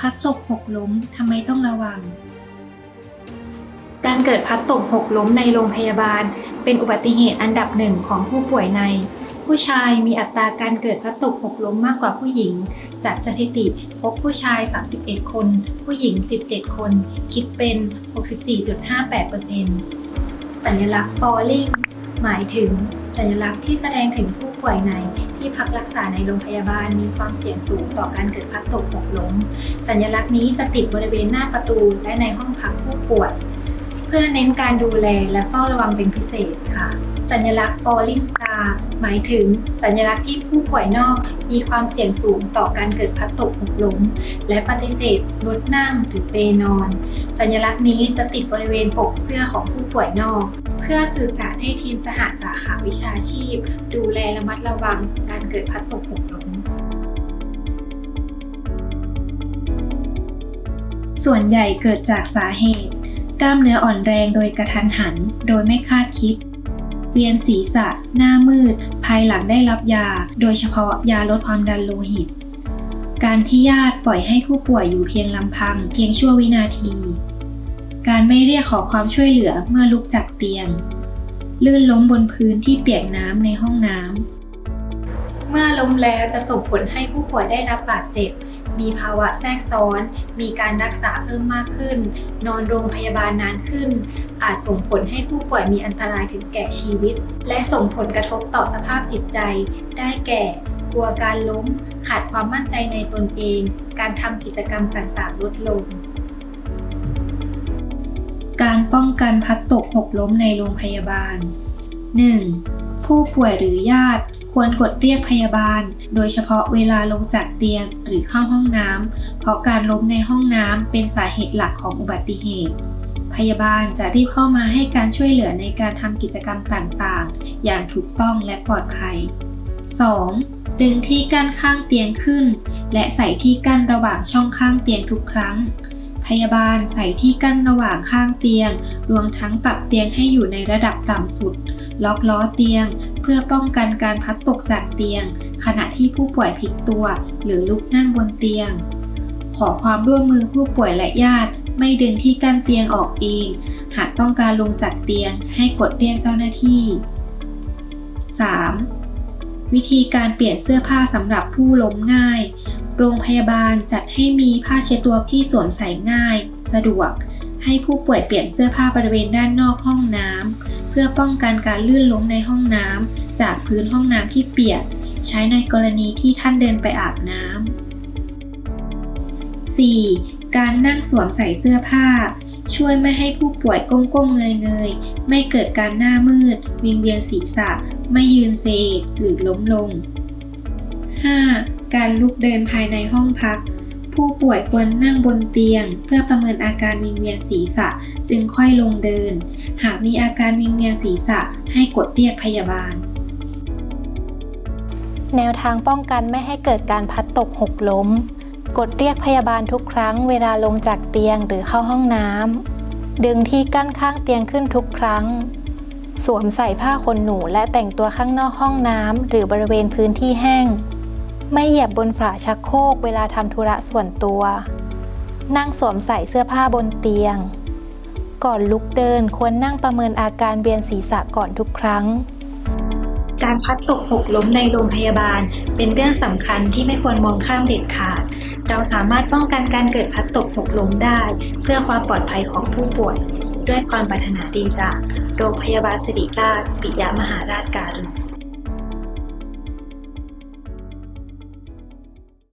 พัดตกหกล้มทำไมต้องระวัง การเกิดพัดตกหกล้มในโรงพยาบาล เป็นอุบัติเหตุอันดับหนึ่งของผู้ป่วยใน ผู้ชายมีอัตราการเกิดพัดตกหกล้มมากกว่าผู้หญิง จากสถิติพบผู้ชาย 31 คน ผู้หญิง 17 คน คิดเป็น 64.58%สัญลักษณ์ falling หมายถึงสัญลักษณ์ที่แสดงถึงผู้ป่วยใน ที่พักรักษาในโรงพยาบาลมีความเสี่ยงสูงต่อการเกิดพลัดตกหกล้มสัญลักษณ์นี้จะติดบริเวณหน้าประตูและในห้องพักผู้ป่วยเพื่อเน้นการดูแลและเฝ้าระวังเป็นพิเศษค่ะ สัญลักษณ์ falling star หมายถึงสัญลักษณ์ที่ผู้ป่วยนอกมีความเสี่ยงสูงต่อการเกิดพัดตกหกล้ม และปฏิเสธลดนั่งหรือเปนอน สัญลักษณ์นี้จะติดบริเวณปกเสื้อของผู้ป่วยนอก เพื่อสื่อสารให้ทีมสหสาขาวิชาชีพ ดูแลระมัดระวังการเกิดพัดตกหกล้มส่วนใหญ่เกิดจากสาเหตุ กล้ามเนื้ออ่อนแรงโดยกระทันหัน โดยไม่คาดคิด เวียนศีรษะ หน้ามืด ภายหลังได้รับยา โดยเฉพาะยาลดความดันโลหิต การที่ญาติปล่อยให้ผู้ป่วยอยู่เพียงลำพัง เพียงชั่ววินาที การไม่เรียกขอความช่วยเหลือเมื่อลุกจากเตียง ลื่นล้มบนพื้นที่เปียกน้ำในห้องน้ำ เมื่อล้มแล้วจะส่งผลให้ผู้ป่วยได้รับบาดเจ็บ มีภาวะแทรกซ้อน มีการรักษาเพิ่มมากขึ้น นอนโรงพยาบาลนานขึ้น อาจส่งผลให้ผู้ป่วยมีอันตรายถึงแก่ชีวิต และส่งผลกระทบต่อสภาพจิตใจ ได้แก่ กลัวการล้ม ขาดความมั่นใจในตนเอง การทำกิจกรรมต่างๆ ลดลง การป้องกันพัดตกหกล้มในโรงพยาบาล 1. ผู้ป่วยหรือญาติควรกดเรียกพยาบาล โดยเฉพาะเวลาลงจากเตียงหรือเข้าห้องน้ำ เพราะการล้มในห้องน้ำเป็นสาเหตุหลักของอุบัติเหตุ พยาบาลจะรีบเข้ามาให้การช่วยเหลือในการทำกิจกรรมต่างๆ อย่างถูกต้องและปลอดภัย 2. ดึงที่กั้นข้างเตียงขึ้น และใส่ที่กั้นระหว่างช่องข้างเตียงทุกครั้ง พยาบาลใส่ที่กั้นระหว่างข้างเตียง รวมทั้งปรับเตียงให้อยู่ในระดับต่ำสุด ล็อกล้อเตียง เพื่อป้องกันการพัดตกจากเตียง ขณะที่ผู้ป่วยพลิกตัว หรือลุกนั่งบนเตียง ขอความร่วมมือผู้ป่วยและญาติ ไม่ดึงที่กั้นเตียงออกเอง หากต้องการลงจากเตียงให้กดเรียกเจ้าหน้าที่ 3. วิธีการเปลี่ยนเสื้อผ้าสำหรับผู้ล้มง่าย โรงพยาบาลจัดให้มีผ้าเช็ดตัวที่สวมใส่ง่าย สะดวก ให้ผู้ป่วยเปลี่ยนเสื้อผ้าบริเวณด้านนอกห้องน้ำเพื่อป้องกันการลื่นล้มในห้องน้ำจากพื้นห้องน้ำที่เปียก ใช้ในกรณีที่ท่านเดินไปอาบน้ำ 4. การนั่งสวมใส่เสื้อผ้า ช่วยไม่ให้ผู้ป่วยก้มๆเงยๆ ไม่เกิดการหน้ามืด วิงเวียนศีรษะ ไม่ยืนเซหรือล้มลง 5. การลุกเดินภายในห้องพัก ผู้ป่วยควรนั่งบนเตียง เพื่อประเมินอาการวิงเวียนศีรษะจึงค่อยลงเดิน หากมีอาการวิงเวียนศีรษะให้กดเรียกพยาบาล แนวทางป้องกันไม่ให้เกิดการพัดตกหกล้ม กดเรียกพยาบาลทุกครั้งเวลาลงจากเตียงหรือเข้าห้องน้ำดึงที่กั้นข้างเตียงขึ้นทุกครั้งสวมใส่ผ้าขนหนูและแต่งตัวข้างนอกห้องน้ำหรือบริเวณพื้นที่แห้ง ไม่เหยียบบนฝาชักโครกเวลาทำธุระส่วนตัว นั่งสวมใส่เสื้อผ้าบนเตียง ก่อนลุกเดินควรนั่งประเมินอาการเวียนศีรษะก่อนทุกครั้ง การพัดตกหกล้มในโรงพยาบาล เป็นเรื่องสำคัญที่ไม่ควรมองข้ามเด็ดขาด เราสามารถป้องกันการเกิดพัดตกหกล้มได้ เพื่อความปลอดภัยของผู้ป่วย ด้วยความปรารถนาดีจาก โรงพยาบาลสิริราช ปิยมหาราชการุณ